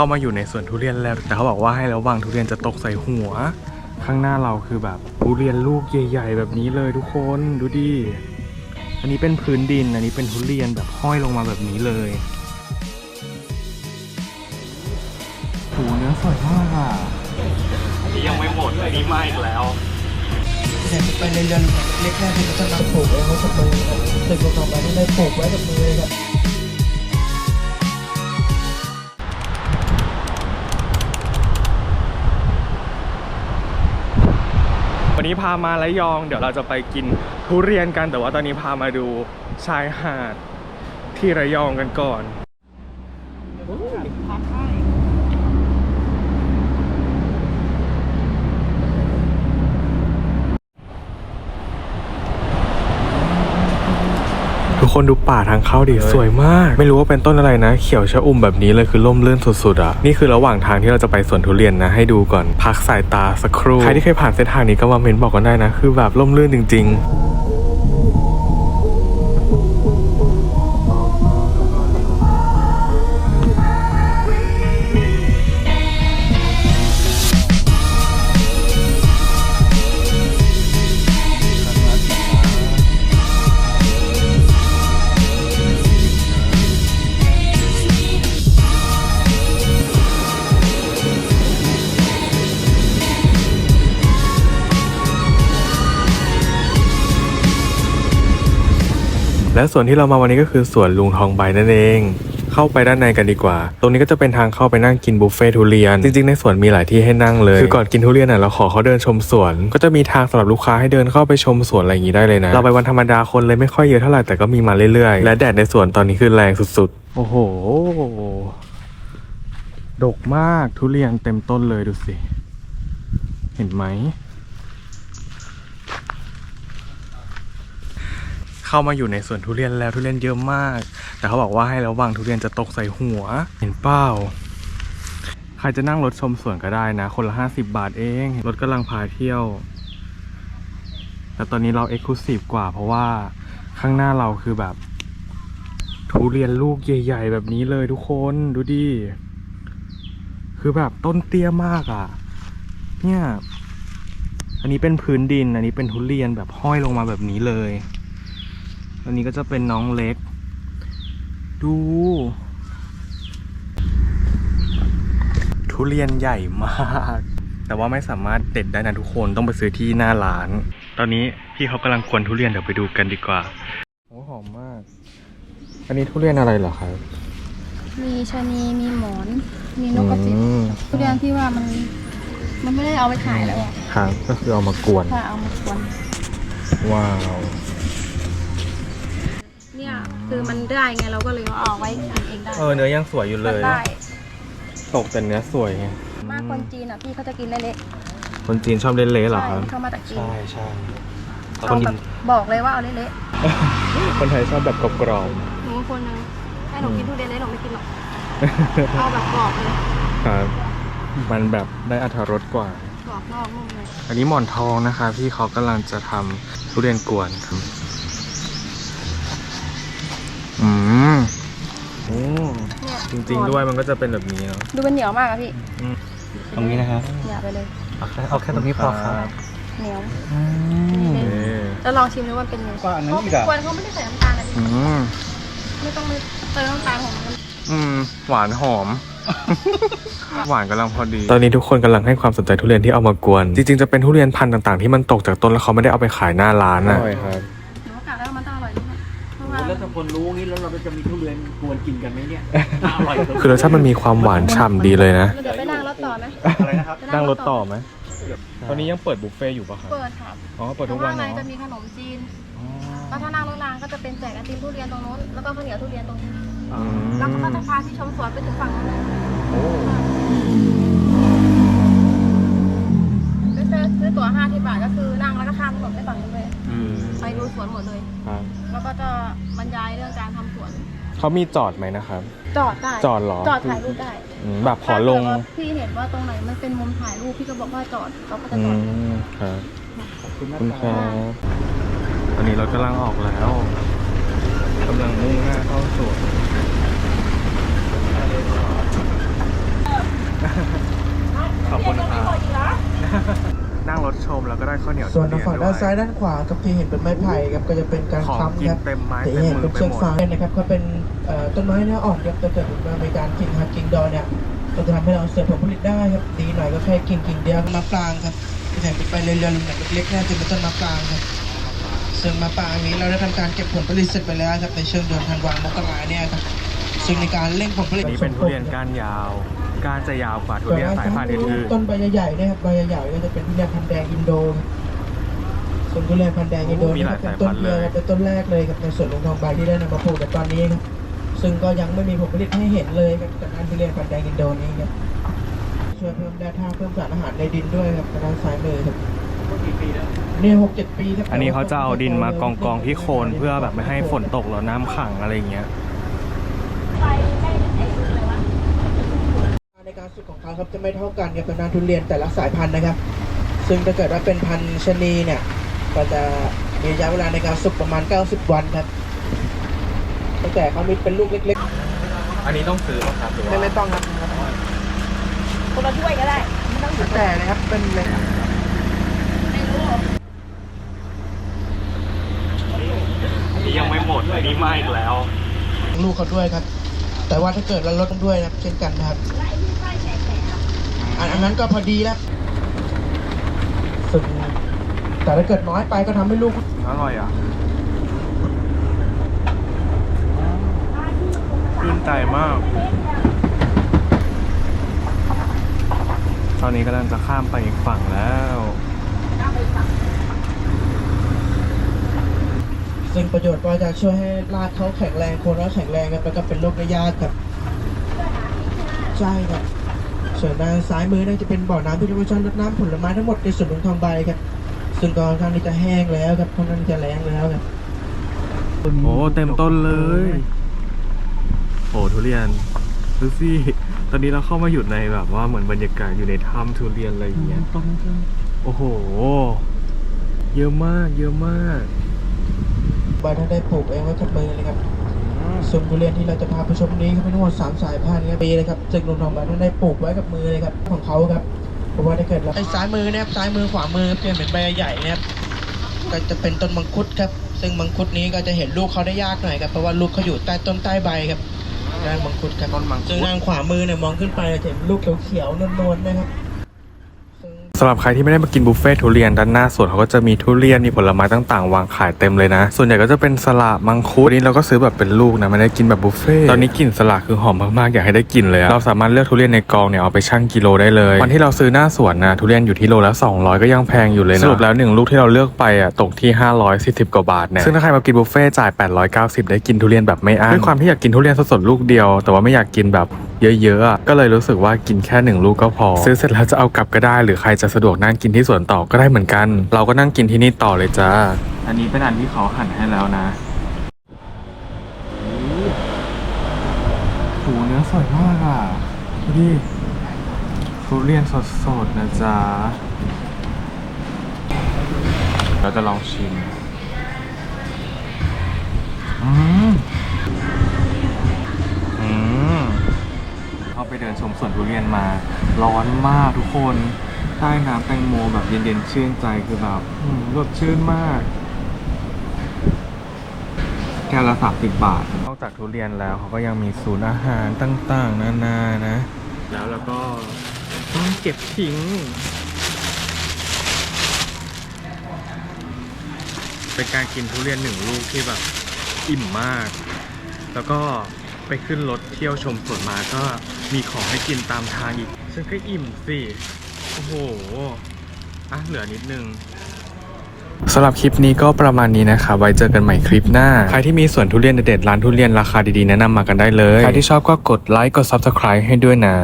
เข้ามาอยู่ในสวนทุเรียนแล้ว แต่เขาบอกว่าให้ระวังทุเรียนจะตกใส่หัว ข้างหน้าเราคือแบบทุเรียนลูกใหญ่ ๆ แบบนี้เลยทุกคนดูดิอันนี้เป็นพื้นดิน อันนี้เป็นทุเรียนแบบห้อยลงมาแบบนี้เลยโหเนื้อสวยมากอะนี่ยังไม่หมดอันนี้มาอีกแล้วเนี่ยไปในเรือนเล็กแรกที่เขาจะนำปลูกไว้เขาจะปลูกตึกต่อไปที่ได้ปลูกไว้กับมือเลยครับ นนี้พามาระยอง เดี๋ยวเราจะไปกินทุเรียนกัน แต่ว่าตอนนี้พามาดูชายหาดที่ระยองกันก่อน ทุกคนดูป่าทางเข้าดิสวยมาก ไม่รู้ว่าเป็นต้นอะไรนะ เขียวชะอุ่มแบบนี้เลยคือล่มลื่นสุดๆอะนี่คือระหว่างทางที่เราจะไปสวนทุเรียนนะ ให้ดูก่อนพักสายตาสักครู่ใครที่เคยผ่านเส้นทางนี้ก็มาเมนบอกกันได้นะ คือแบบล่มลื่นจริง ๆ และส่วนที่เรามาวันนี้ก็คือสวนลุงทองใบนั่นเอง เข้าไปด้านในกันดีกว่า ตรงนี้ก็จะเป็นทางเข้าไปนั่งกินบุฟเฟ่ทุเรียน จริงๆในสวนมีหลายที่ให้นั่งเลย คือก่อนกินทุเรียนน่ะเราขอเขาเดินชมสวน ก็จะมีทางสำหรับลูกค้าให้เดินเข้าไปชมสวนอะไรอย่างนี้ได้เลยนะ เราไปวันธรรมดาคนเลยไม่ค่อยเยอะเท่าไหร่แต่ก็มีมาเรื่อยๆ และแดดในสวนตอนนี้คือแรงสุดๆ โอ้โห ดกมากทุเรียนเต็มต้นเลยดูสิ เห็นไหม เข้ามาอยู่ในสวนทุเรียนแล้วทุเรียนเยอะมาก แต่เขาบอกว่าให้ระวังทุเรียนจะตกใส่หัว เห็นเป้าใครจะนั่งรถชมสวนก็ได้นะ คนละ 50 บาทเอง รถกำลังพาเที่ยวแต่ตอนนี้เราเอ็กซ์คลูซีฟกว่า เพราะว่าข้างหน้าเราคือแบบ ทุเรียนลูกใหญ่ๆ แบบนี้เลยทุกคนดูดิคือแบบต้นเตี้ยมากอะ เนี่ย อันนี้เป็นพื้นดิน อันนี้เป็นทุเรียนแบบห้อยลงมาแบบนี้เลย อันนี้ก็จะเป็นน้องเล็ก ดู ทุเรียนใหญ่มาก แต่ว่าไม่สามารถเด็ดได้นะทุกคนต้องไปซื้อที่หน้าร้าน ตอนนี้พี่เขากำลังกวนทุเรียนเดี๋ยวไปดูกันดีกว่าโอ้หอมมาก อันนี้ทุเรียนอะไรเหรอครับ มีชะนีมีหมอน มีนกกระจิบอืม ทุเรียนที่ว่ามัน มันไม่ได้เอาไปขายแล้วอะครับก็คือเอามากวน ถ้าเอามากวนว้าวเนี่ย คือมันได้ไงเราก็เลยเอาไว้กินเองได้เออเนื้อยังสวยอยู่เลยมันได้ ตกแต่เนื้อสวยไงมากคนจีนอะพี่เขาจะกินเละคนจีนชอบเละๆๆเหรอใช่ครับ เข้ามาจากจีนใช่ใช่เขาแบบบอกเลยว่าเอาเละคนไทยชอบแบบกรอบๆหนูคนนึงให้หนูกินทุเรียนเละหนูไม่กินหรอกเอาแบบกรอบเลยๆครับมันแบบได้อรรถรสกว่า กรอบนอกนุ่มในอันนี้หมอนทองนะคะพี่เขากำลังจะทำทุเรียนกวนครับ อืมโอ้เนี่ยจริง ๆ ด้วยมันก็จะเป็นแบบนี้เนาะ ดูเป็นเหนียวมากอะพี่ตรงนี้นะครับเหนียวไปเลย เอาแค่เอาแค่ตรงนี้พอครับเหนียวโอเคจะลองชิมดูว่าเป็นไงกว่าอันนั้นเพราะอีกอะกวนเขาไม่ได้ใส่น้ำตาลนะพี่อืมไม่ต้องเติมน้ำตาลของมันอืม หวานหอม หวานกำลังพอดี ตอนนี้ทุกคนกำลังให้ความสนใจทุเรียนที่เอามากวน จริงๆจะเป็นทุเรียนพันธุ์ต่างๆ ที่มันตกจากต้นแล้วเขาไม่ได้เอาไปขายหน้าร้านนะใช่ครับ แล้วถ้าคนรู้งี้แล้วเราจะมีทุเรียนกวนกินกันไหมเนี่ยอร่อยคือรสชาติมันมีความหวานฉ่ำดีเลยนะเดี๋ยวไปนั่งรถต่อไหมอะไรนะครับไปนั่งรถต่อไหมตอนนี้ยังเปิดบุฟเฟ่ต์อยู่ปะครับเปิดครับอ๋อเปิดเพทุกราะวัว่านในเนาะจะมีขนมจีนแล้วถ้านั่งรถรางก็จะเป็นแจกไอติมทุเรียนตรงนู้นแล้วก็ข้าวเหนียวทุเรียนตรงนี้อืมแล้วก็จะพาที่ชมสวนไปถึงฝั่งนู้น ใจเรื่องการทำสวนเขามีจอดไหมนะครับ จอดได้จอดเหรอจอดถ่ายรูปได้แบบขอลงพี่เห็นว่าตรงไหนมันเป็นมุมถ่ายรูปพี่ก็บอกว่าจอดเขาก็จะอืจอดมครับขอบคุณขอบคุณคคะตอนนี้เรากำลังออกแล้วกำลังมุ่งหน้าเข้าสวนขอบคุณครับาวเหนียวส่วนทุเรียฝั่งด้วด้านซ้ายด้านขวาครับที่เห็นเป็นไม้ไผ่ครับก็จะเป็นการของค้ำกินครับเต็มไม้แต่เต็มเห็นมืเป็อนไปเชือกหมด ฟางนะครับก็เป็นเอ่อต้นไม้เนื้ออ่อนครับถ้าเกิดว่ามีการกิ่งหักกิ่งดอนเนี่ยก็จะทำให้เราเสริมผลผลิตได้ครับดีหน่อยก็แค่กิ่งกิ่งเดียวมะปรางครับที่แถมไปเรื่อยๆแบบเล็กๆน่าจะเป็นต้นมะปรางครับ ซึ่งมะปรางนี้เราได้ทำการเก็บผลผลิตเสร็จไปแล้วครับในช่วงเดือนธันวาคมมกราเนี่ยครับซึ่งในการเร่งผลผลิตอันนี้เป็นทุเรียนก้านยาว ก้านจะยาวกว่าทุเรียนสายพันธุ์อื่นต้นใบใหญ่ๆนะครับใบใหญ่ๆก็จะเป็นทุเรียนพันธุ์แดงอินโดครับส่วนทุเรียนพันธุ์แดงอินโดนี่ก็เป็นต้นเดียวครับเป็นต้นแรกเลยครับในส่วนของทองใบที่ได้นำมาปลูกในตอนนี้ครับซึ่งก็ยังไม่มีผลผลิตให้เห็นเลยครับจากการทุเรียนพันธุ์แดงอินโดนี้ครับช่วยเพิ่มแร่ธาตุเพิ่มสารอาหารในดินด้วยครับทางด้านซ้ายมือครับเนี่ยหกเจ็ดปีครับๆอันนี้เขาจะเอาดินมากองกองๆที่โคนเพื่อแบบไม่ให้ฝนตกแล้วน้ำขังอะไรอย่างเงี้ย ใน การสุกของเขาครับจะไม่เท่ากันกับทางด้านทุเรียนแต่ละสายพันธุ์นะครับ ซึ่งถ้าเกิดว่าเป็นพันธุ์ชะนีเนี่ยก็จะมีระยะเวลาในการสุกประมาณ 90 วันครับตั้งแต่เขามีเป็นลูกเล็กอันนี้ต้องซื้อป่ะครับหรือๆว่าไม่ไม่ต้องครับคนละถ้วยก็ได้ไม่ต้องแล้วแต่นะครับเป็นเลยอันนี้ยังไม่หมดอันนี้มาอีกแล้ว ลูกเขาด้วยครับ แต่ว่าถ้าเกิดเราลดด้วยนะครับเช่นกันนะครับอัน อันนั้นก็พอดีแล้วซึ่งแต่ถ้าเกิดน้อยไปก็ทำให้ลูก อร่อยอะชื่นใจมาก ตอนนี้กำลังจะข้ามไปอีกฝั่งแล้ว ซึ่งประโยชน์ก็จะช่วยให้รากเขาแข็งแรงโคนเขาแข็งแรงครับแล้วก็เป็นโรคได้ยากครับ ใช่ครับ ส่วนด้านซ้ายมือนั่นจะเป็นบ่อน้ำที่เราใช้รดน้ำผลไม้ทั้งหมดในส่วนของทองใบครับซึ่งก็ค่อนข้างที่จะแห้งแล้วครับค่อนข้างที่จะแรงแล้วครับโอ้เต็มต้นเลยโอ้ทุเรียนดูสิตอนนี้เราเข้ามาอยู่ในแบบว่าเหมือนบรรยากาศอยู่ในถ้ำทุเรียนอะไรอย่างเงี้ยโอ้โห เยอะมาก เยอะมากใบท่านได้ปลูกเองไว้กับมือเลยครับ ส่วนทุเรียนที่เราจะพาไปชมนี้ก็เป็นทั้งหมดสามสายพันธุ์ครับปีเลยครับซึ่งลุงทองใบท่านได้ปลูกไว้กับมือเลยครับของเขาครับเพราะว่าถ้าเกิดเราไอ้ซ้ายมือนะครับซ้ายมือขวามือเปลี่ยนเป็นใบใหญ่นะครับก็จะเป็นต้นมังคุดครับ ซึ่งมังคุดนี้ก็จะเห็นลูกเขาได้ยากหน่อยครับเพราะว่าลูกเขาอยู่ใต้ต้นใต้ใบครับด้านมังคุดครับต้นมังคุดซึ่งด้านขวามือเนี่ยมองขึ้นไปจะเห็นลูกเขียวๆนวลๆนะครับซึ่ง สำหรับใครที่ไม่ได้มากินบุฟเฟ่ต์ทุเรียนด้านหน้าสวนเขาก็จะมีทุเรียนมีผลไม้ต่างๆ วางขายเต็มเลยนะ ส่วนใหญ่ก็จะเป็นสละมังคุดนี้เราก็ซื้อแบบเป็นลูกนะไม่ได้กินแบบบุฟเฟ่ต์ตอนนี้กลิ่นสละคือหอมมากๆอยากให้ได้กินเลยเราสามารถเลือกทุเรียนในกองเนี่ยเอาไปชั่งกิโลได้เลยวันที่เราซื้อหน้าสวนนะทุเรียนอยู่ที่โลละ 200 ก็ยังแพงอยู่เลยนะสรุปแล้วหนึ่งลูกที่เราเลือกไปอะตกที่ 540กว่าบาทเนี่ยซึ่งถ้าใครมากินบุฟเฟ่ต์จ่าย 890 ได้กินทุเรียนแบบไม่อั้นด้วยความที่อยากกินทุเรียนสดๆลูกเดียว แต่ว่าไม่อยากกินแบบเยอะๆอะก็เลยรู้สึกว่ากินแค่หนึ่งลูกก็พอ ซื้อเสร็จแล้วจะเอากลับก็ได้ หรือใครจะสะดวกนั่งกินที่สวนต่อก็ได้เหมือนกัน เราก็นั่งกินที่นี่ต่อเลยจ้า อันนี้เป็นอันที่เขาหั่นให้แล้วนะหูเนื้อสวยมากอะดูดิทุเรียนสดๆนะจ๊ะ เราจะลองชิม อืม ไปเดินชมสวนทุเรียนมา ร้อนมากทุกคนใต้น้ำแตงโมแบบเย็นๆชื่นใจคือแบบรสชื่นมากแก้วละสามสิบบาท นอกจากทุเรียนแล้วเขาก็ยังมีศูนย์อาหารต่างๆ นานานะ แล้วเราก็ต้องเก็บทิ้งเป็นการกินทุเรียนหนึ่งลูกที่แบบอิ่มมาก แล้วก็ ไปขึ้นรถเที่ยวชมสวนมาก็มีของให้กินตามทางอีก ฉันก็อิ่มสิ โอ้โห อะเหลือนิดนึงสำหรับคลิปนี้ก็ประมาณนี้นะคะ ไว้เจอกันใหม่คลิปหน้า ใครที่มีสวนทุเรียนเด็ดร้านทุเรียนราคาดีๆ แนะนำมากันได้เลย ใครที่ชอบก็กดไลค์กด Subscribe ให้ด้วยนะ